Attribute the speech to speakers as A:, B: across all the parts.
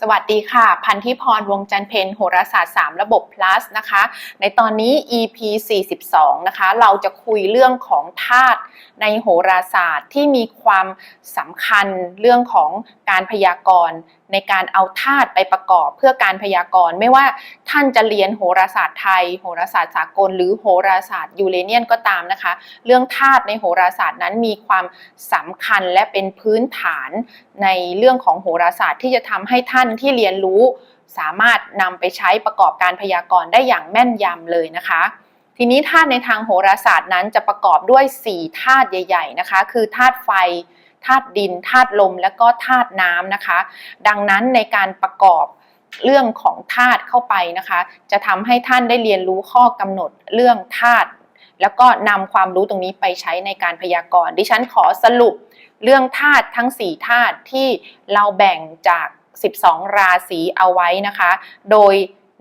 A: สวัสดีค่ะ พันธิพรวงจันเพนโหราศาสตร์ 3 ระบบ plus นะคะ ในตอนนี้ EP 42 นะคะ เราจะคุยเรื่องของธาตุ ในโหราศาสตร์ที่มีความสำคัญเรื่องของการพยากรณ์ในการเอาธาตุไปประกอบเพื่อการพยากรณ์ไม่ว่าท่านจะเรียนโหราศาสตร์ไทย โหราศาสตร์สากล หรือโหราศาสตร์ยูเรเนียนก็ตามนะคะ เรื่องธาตุในโหราศาสตร์นั้นมีความสำคัญและเป็นพื้นฐานในเรื่องของโหราศาสตร์ที่จะทำให้ท่านที่เรียนรู้ สามารถนำไปใช้ประกอบการพยากรณ์ได้อย่างแม่นยำเลยนะคะ ทีนี้ธาตุในทางโหราศาสตร์นั้นจะประกอบด้วย 4ธาตุใหญ่ ๆ นะคะ คือธาตุไฟธาตุดินธาตุลมและก็ธาตุน้ำนะคะ ดังนั้นในการประกอบเรื่องของธาตุเข้าไปนะคะ จะทำให้ท่านได้เรียนรู้ข้อกำหนดเรื่องธาตุแล้วก็นำความรู้ตรงนี้ไปใช้ในการพยากรณ์ดิฉันขอสรุปเรื่องธาตุทั้ง 4ธาตุที่เราแบ่งจาก 12 ราศีเอาไว้นะคะ โดย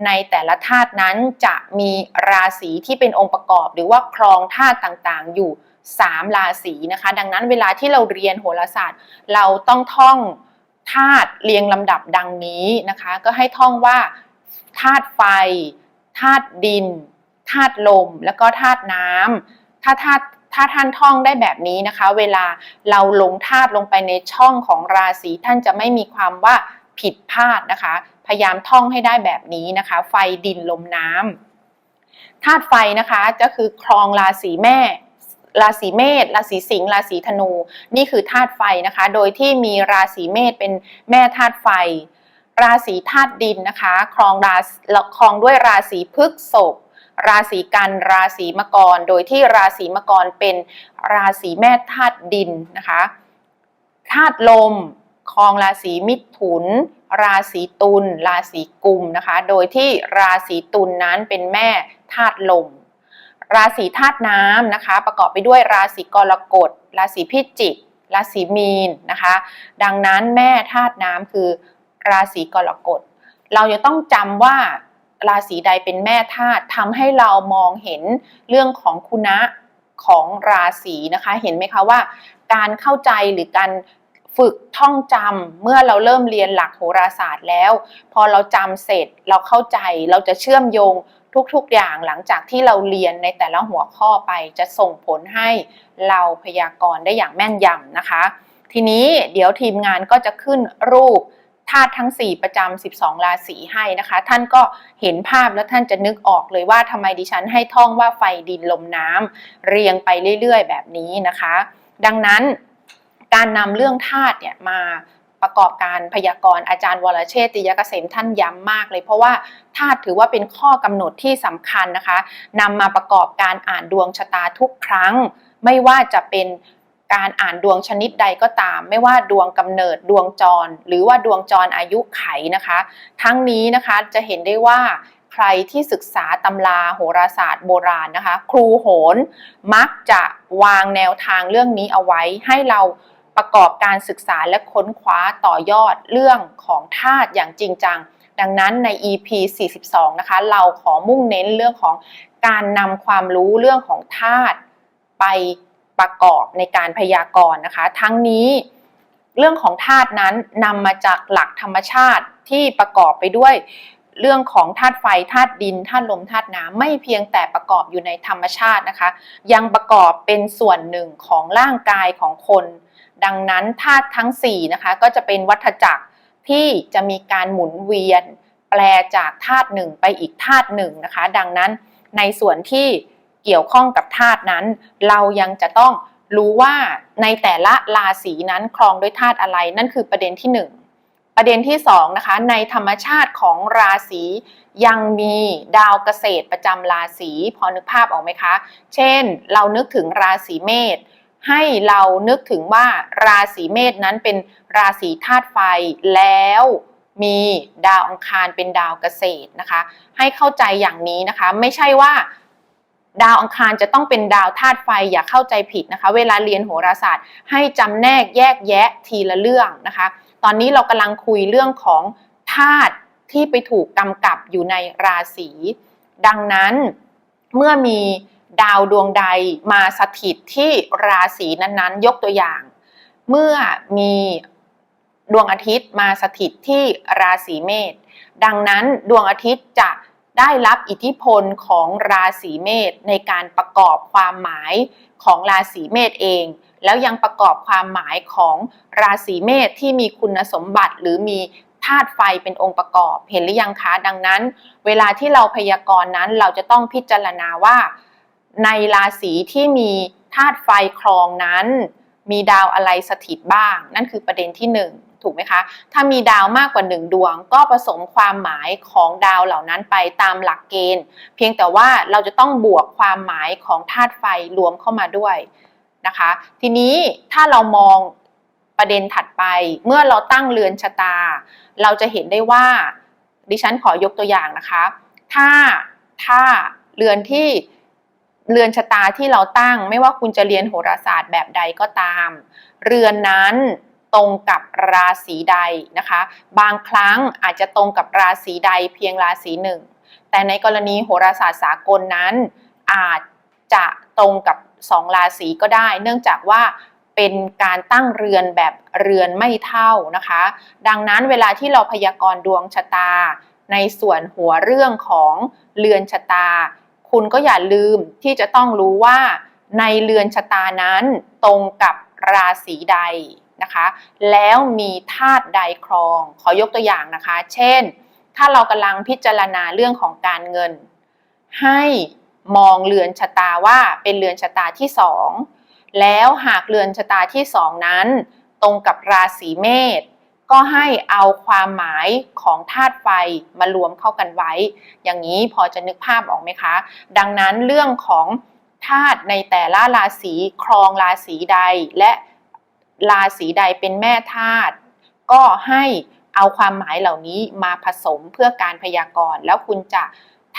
A: ในแต่ละธาตุนั้นจะมีราศีที่เป็นองค์ประกอบ หรือว่าครองธาตุต่างๆ อยู่ 3 ราศีนะคะ ดังนั้นเวลาที่เราเรียนโหราศาสตร์ เราต้องท่องธาตุเรียงลำดับดังนี้นะคะ ก็ให้ท่องว่าธาตุไฟธาตุดินธาตุลม แล้วก็ธาตุน้ำถ้าธาตุถ้าท่านท่องได้แบบนี้นะคะ เวลาเราลงธาตุลงไปในช่องของราศีท่านจะไม่มีความว่าผิดพลาดนะคะ พยายามท่องให้ได้แบบนี้นะคะ ไฟดินลมน้ำธาตุไฟนะคะก็คือครองราศีแม่ราศีเมษราศีสิงห์ราศีธนู นี่คือธาตุไฟนะคะ โดยที่มีราศีเมษเป็นแม่ธาตุไฟ ราศีธาตุดินนะคะครองราครองด้วยราศีพฤกษภราศีกันราศีมกร โดยที่ราศีมกรเป็นราศีแม่ธาตุดินนะคะธาตุลม ครองราศีมิถุน ราศีตุล ราศีกุมนะคะ โดยที่ราศีตุลนนั้นเป็นแม่ธาตุลม ราศีธาตุน้ำนะคะ ประกอบไปด้วยราศีกรกฎ ราศีพิจิก ราศีมีนนะคะ ดังนั้นแม่ธาตุน้ำคือราศีกรกฎ เราจะต้องจำว่าราศีใดเป็นแม่ธาตุทำให้เรามองเห็นเรื่องของคุณะของราศีนะคะ เห็นไหมคะว่า การเข้าใจหรือการ ฝึกท่องจำเมื่อเราเริ่มเรียนหลักโหราศาสตร์แล้ว พอเราจำเสร็จเราเข้าใจเราจะเชื่อมโยงทุกๆอย่างหลังจากที่เราเรียนในแต่ละหัวข้อไปจะส่งผลให้เราพยากรณ์ได้อย่างแม่นยำนะคะ ทีนี้เดี๋ยวทีมงานก็จะขึ้นรูปธาตุทั้ง 4 ประจำ12 ราศีให้นะคะ ท่านก็เห็นภาพแล้วท่านจะนึกออกเลยว่าทำไมดิฉันให้ท่องว่าไฟดินลมน้ำเรียงไปเรื่อยๆ แบบนี้นะคะ ดังนั้น การนำเรื่องธาตุเนี่ยมาประกอบการพยากรณ์อาจารย์วรเชษติยเกษมท่านย้ำมากเลย เพราะว่าธาตุถือว่าเป็นข้อกำหนดที่สำคัญนะคะนำมาประกอบการอ่านดวงชะตาทุกครั้ง ไม่ว่าจะเป็นการอ่านดวงชนิดใดก็ตาม ไม่ว่าดวงกำเนิดดวงจร หรือว่าดวงจรอายุไขนะคะ ทั้งนี้นะคะจะเห็นได้ว่าใครที่ศึกษาตำราโหราศาสตร์โบราณนะคะ ครูโหนมักจะวางแนวทางเรื่องนี้เอาไว้ให้เรา ประกอบการศึกษาและค้นคว้าต่อยอดเรื่องของธาตุอย่างจริงจัง ดังนั้นใน EP 42 นะคะ เราขอมุ่งเน้นเรื่องของการนำความรู้เรื่องของธาตุไปประกอบในการพยากรณ์นะคะ ทั้งนี้เรื่องของธาตุนั้นนำมาจากหลักธรรมชาติที่ประกอบไปด้วยเรื่องของธาตุไฟธาตุดินธาตุลมธาตุน้ำไม่เพียงแต่ประกอบอยู่ในธรรมชาตินะคะ ยังประกอบเป็นส่วนหนึ่งของร่างกายของคน ดังนั้นธาตุทั้ง4นะคะก็จะเป็นวัฏจักรที่จะมีการหมุนเวียน แปลจากธาตุหนึ่งไปอีกธาตุหนึ่งนะคะ ดังนั้นในส่วนที่เกี่ยวข้องกับธาตุนั้น เรายังจะต้องรู้ว่าในแต่ละราศีนั้นครองด้วยธาตุอะไรนั่นคือประเด็นที่ 1 ประเด็นที่2นะคะในธรรมชาติของราศียังมีดาวเกษตรประจำราศีพอนึกภาพออกไหมคะ เช่น เรานึกถึงราศีเมษ ให้เรานึกถึงว่าราศีเมษนั้นเป็นราศีธาตุไฟแล้วมีดาวอังคารเป็นดาวเกษตรนะคะ ให้เข้าใจอย่างนี้นะคะ ไม่ใช่ว่า ดาวอังคารจะต้องเป็นดาวธาตุไฟอย่าเข้าใจผิดนะคะ เวลาเรียนโหราศาสตร์ ให้จำแนกแยกแยะทีละเรื่องนะคะ ตอนนี้เรากำลังคุยเรื่องของธาตุที่ไปถูกกำกับอยู่ในราศีดังนั้นเมื่อมี ดาวดวงใดมาสถิตที่ราศีนั้นๆ ยกตัวอย่าง เมื่อมีดวงอาทิตย์มาสถิตที่ราศีเมษดังนั้นดวงอาทิตย์จะได้รับอิทธิพลของราศีเมษในการประกอบความหมายของราศีเมษเอง แล้วยังประกอบความหมายของราศีเมษที่มีคุณสมบัติหรือมีธาตุไฟเป็นองค์ประกอบเห็นหรือยังคะดังนั้น เวลาที่เราพยากรณ์นั้นเราจะต้องพิจารณาว่า ในราศีที่มีธาตุไฟครองนั้น มีดาวอะไรสถิตบ้าง นั่นคือประเด็นที่หนึ่งถูกไหมคะ ถ้ามีดาวมากกว่าหนึ่งดวง ก็ผสมความหมายของดาวเหล่านั้นไปตามหลักเกณฑ์ เพียงแต่ว่าเราจะต้องบวกความหมายของธาตุไฟรวมเข้ามาด้วยนะคะ ทีนี้ถ้าเรามองประเด็นถัดไป เมื่อเราตั้งเรือนชะตา เราจะเห็นได้ว่าดิฉันขอยกตัวอย่างนะคะ ถ้าถ้าเรือนที่ เรือนชะตาที่เราตั้งไม่ว่าคุณจะเรียนโหราศาสตร์แบบใดก็ตาม เรือนนั้นตรงกับราศีใดนะคะ บางครั้งอาจจะตรงกับราศีใดเพียงราศีหนึ่ง แต่ในกรณีโหราศาสตร์สากลนั้น อาจจะตรงกับสองราศีก็ได้ เนื่องจากว่าเป็นการตั้งเรือนแบบเรือนไม่เท่านะคะ ดังนั้นเวลาที่เราพยากรณ์ดวงชะตา ในส่วนหัวเรื่องของเรือนชะตา คุณก็อย่าลืมที่จะต้องรู้ว่าในเรือนชะตานั้นตรงกับราศีใดนะคะ แล้วมีธาตุใดครอง ขอยกตัวอย่างนะคะ เช่น ถ้าเรากำลังพิจารณาเรื่องของการเงิน ให้มองเรือนชะตาว่าเป็นเรือนชะตาที่สองแล้วหากเรือนชะตาที่สองนั้น ตรงกับราศีเมษ ก็ให้เอาความหมายของธาตุไฟมารวมเข้ากันไว้ อย่างนี้พอจะนึกภาพออกไหมคะ ดังนั้นเรื่องของธาตุในแต่ละราศีครองราศีใด และราศีใดเป็นแม่ธาตุก็ให้เอาความหมายเหล่านี้มาผสมเพื่อการพยากรณ์แล้วคุณจะ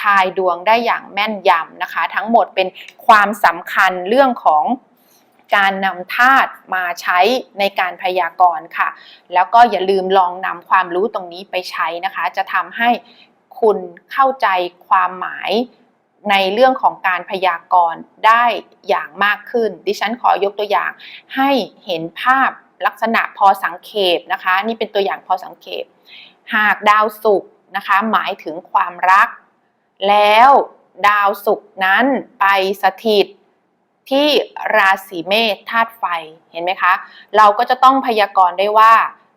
A: ทายดวงได้อย่างแม่นยำนะคะ ทั้งหมดเป็นความสำคัญเรื่องของ การนำธาตุมาใช้ในการพยากรณ์ค่ะ แล้วก็อย่าลืมลองนำความรู้ตรงนี้ไปใช้นะคะ จะทำให้คุณเข้าใจความหมายในเรื่องของการพยากรณ์ได้อย่างมากขึ้น ดิฉันขอยกตัวอย่างให้เห็นภาพลักษณะพอสังเขปนะคะ นี่เป็นตัวอย่างพอสังเขป หากดาวศุกร์นะคะหมายถึงความรัก แล้วดาวศุกร์นั้นไปสถิต ที่ราศีเมษธาตุไฟเห็นไหมคะ เราก็จะต้องพยากรณ์ได้ว่า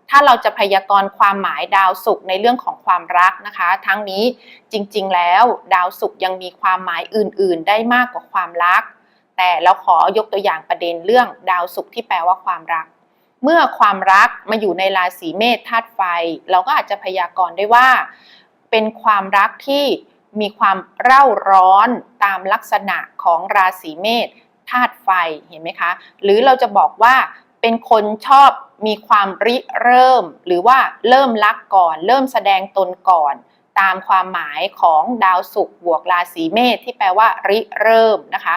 A: ถ้าเราจะพยากรณ์ความหมายดาวศุกร์ในเรื่องของความรักนะคะ ทั้งนี้จริงๆแล้วดาวศุกร์ยังมีความหมายอื่นๆ ได้มากกว่าความรัก แต่เราขอยกตัวอย่างประเด็นเรื่องดาวศุกร์ที่แปลว่าความรัก เมื่อความรักมาอยู่ในราศีเมษธาตุไฟ เราก็อาจจะพยากรณ์ได้ว่า เป็นความรักที่มีความเร่าร้อนตามลักษณะของราศีเมษ ธาตุไฟเห็นไหมคะ หรือเราจะบอกว่าเป็นคนชอบมีความริเริ่ม หรือว่าเริ่มรักก่อน เริ่มแสดงตนก่อน ตามความหมายของดาวศุกร์บวกราศีเมษที่แปลว่าริเริ่มนะคะ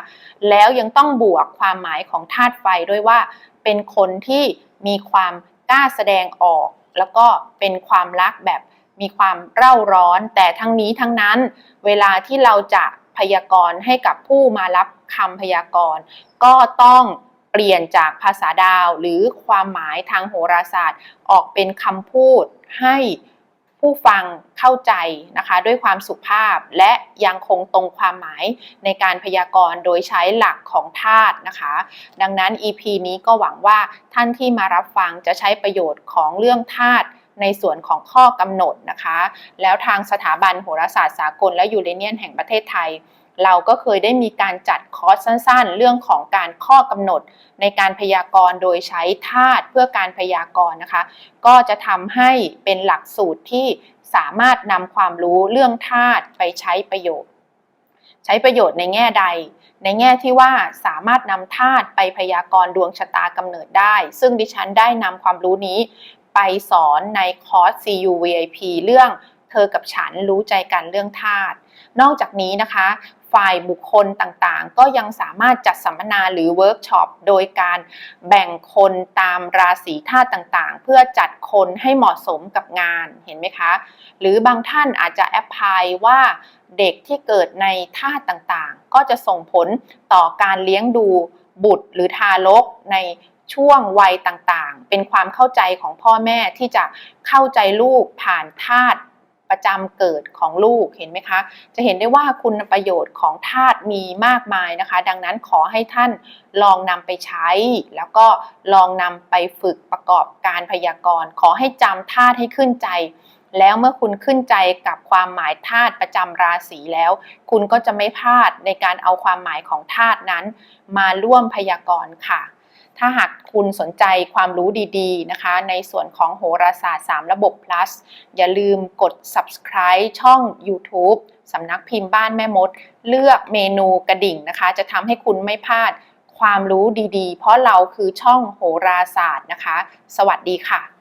A: แล้วยังต้องบวกความหมายของธาตุไฟด้วยว่า เป็นคนที่มีความกล้าแสดงออก แล้วก็เป็นความรักแบบมีความเร่าร้อน แต่ทั้งนี้ทั้งนั้น เวลาที่เราจะ พยากรณ์ให้กับผู้มารับคำพยากรณ์ ก็ต้องเปลี่ยนจากภาษาดาวหรือความหมายทางโหราศาสตร์ ออกเป็นคำพูดให้ผู้ฟังเข้าใจนะคะด้วยความสุภาพและยังคงตรงความหมายในการพยากรณ์โดยใช้หลักของธาตุนะคะ ดังนั้น EP นี้ก็หวังว่าท่านที่มารับฟังจะใช้ประโยชน์ของเรื่องธาตุ ในส่วนของข้อกำหนดนะคะ แล้วทางสถาบันโหราศาสตร์สากลและยูเรเนียนแห่งประเทศไทย เราก็เคยได้มีการจัดคอร์สสั้นๆ เรื่องของการข้อกำหนด ในการพยากรณ์โดยใช้ธาตุเพื่อการพยากรณ์นะคะ ก็จะทำให้เป็นหลักสูตรที่สามารถนำความรู้เรื่องธาตุไปใช้ประโยชน์ ใช้ประโยชน์ในแง่ใดในแง่ที่ว่าสามารถนำธาตุไปพยากรณ์ดวงชะตากำเนิดได้ ซึ่งดิฉันได้นำความรู้นี้ ไปสอนในคอร์ส CU VIP เรื่องเธอกับฉันรู้ใจกันเรื่องธาตุนอกจากนี้นะคะ ฝ่ายบุคคลต่างๆ ก็ยังสามารถจัดสัมมนาหรือเวิร์กช็อปโดยการแบ่งคนตามราศีธาตุต่างๆ เพื่อจัดคนให้เหมาะสมกับงานเห็นไหมคะ หรือบางท่านอาจจะแอพพลายว่าเด็กที่เกิดในธาตุต่างๆ ก็จะส่งผลต่อการเลี้ยงดูบุตรหรือทารกใน ช่วงวัยต่างๆ เป็นความเข้าใจของพ่อแม่ที่จะเข้าใจลูกผ่านธาตุประจำเกิดของลูกเห็นไหมคะ จะเห็นได้ว่าคุณประโยชน์ของธาตุมีมากมายนะคะ ดังนั้นขอให้ท่านลองนำไปใช้ แล้วก็ลองนำไปฝึกประกอบการพยากรณ์ ขอให้จำธาตุให้ขึ้นใจ แล้วเมื่อคุณขึ้นใจกับความหมายธาตุประจำราศีแล้ว คุณก็จะไม่พลาดในการเอาความหมายของธาตุนั้น มาร่วมพยากรณ์ค่ะ ถ้าหากคุณสนใจความรู้ดีๆนะคะ ในส่วนของโหราศาสตร์ 3 ระบบ plus อย่าลืมกด subscribe ช่อง YouTube สำนักพิมพ์บ้านแม่มด เลือกเมนูกระดิ่งนะคะ จะทำให้คุณไม่พลาดความรู้ดีๆ เพราะเราคือช่องโหราศาสตร์นะคะ สวัสดีค่ะ